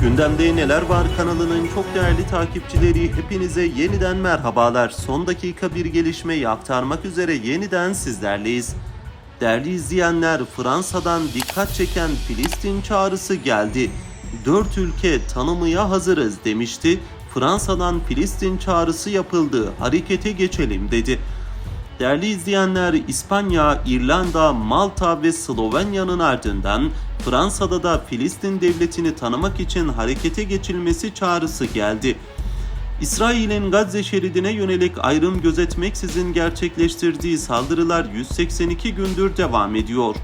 Gündemde Neler Var kanalının çok değerli takipçileri hepinize yeniden merhabalar. Son dakika bir gelişmeyi aktarmak üzere yeniden sizlerleyiz. Değerli izleyenler Fransa'dan dikkat çeken Filistin çağrısı geldi. Dört ülke tanımaya hazırız demişti. Fransa'dan Filistin çağrısı yapıldı. Harekete geçelim dedi. Değerli izleyenler, İspanya, İrlanda, Malta ve Slovenya'nın ardından Fransa'da da Filistin devletini tanımak için harekete geçilmesi çağrısı geldi. İsrail'in Gazze şeridine yönelik ayrım gözetmeksizin gerçekleştirdiği saldırılar 182 gündür devam ediyor.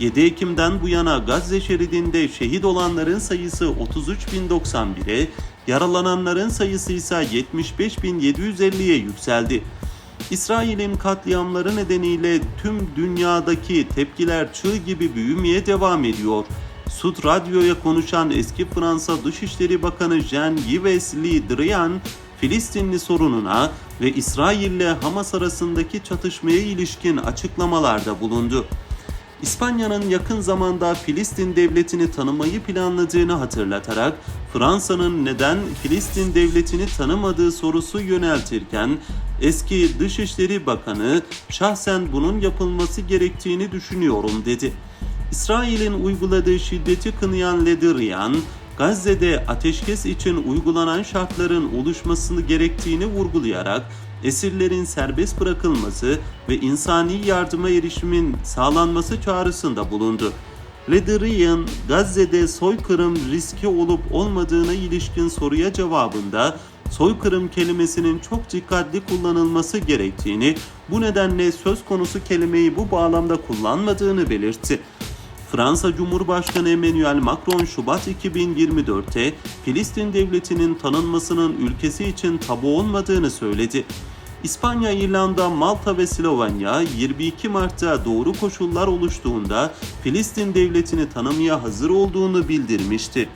7 Ekim'den bu yana Gazze şeridinde şehit olanların sayısı 33.091'e, yaralananların sayısı ise 75.750'ye yükseldi. İsrail'in katliamları nedeniyle tüm dünyadaki tepkiler çığ gibi büyümeye devam ediyor. Sud Radyo'ya konuşan eski Fransa Dışişleri Bakanı Jean-Yves Le Drian, Filistinli sorununa ve İsrail ile Hamas arasındaki çatışmaya ilişkin açıklamalarda bulundu. İspanya'nın yakın zamanda Filistin devletini tanımayı planladığını hatırlatarak Fransa'nın neden Filistin devletini tanımadığı sorusu yöneltirken eski Dışişleri Bakanı şahsen bunun yapılması gerektiğini düşünüyorum dedi. İsrail'in uyguladığı şiddeti kınayan Ledrian, Gazze'de ateşkes için uygulanan şartların oluşmasını gerektiğini vurgulayarak esirlerin serbest bırakılması ve insani yardıma erişimin sağlanması çağrısında bulundu. Ledrian, Gazze'de soykırım riski olup olmadığına ilişkin soruya cevabında soykırım kelimesinin çok dikkatli kullanılması gerektiğini, bu nedenle söz konusu kelimeyi bu bağlamda kullanmadığını belirtti. Fransa Cumhurbaşkanı Emmanuel Macron Şubat 2024'te Filistin devletinin tanınmasının ülkesi için tabu olmadığını söyledi. İspanya, İrlanda, Malta ve Slovenya 22 Mart'ta doğru koşullar oluştuğunda Filistin devletini tanımaya hazır olduğunu bildirmişti.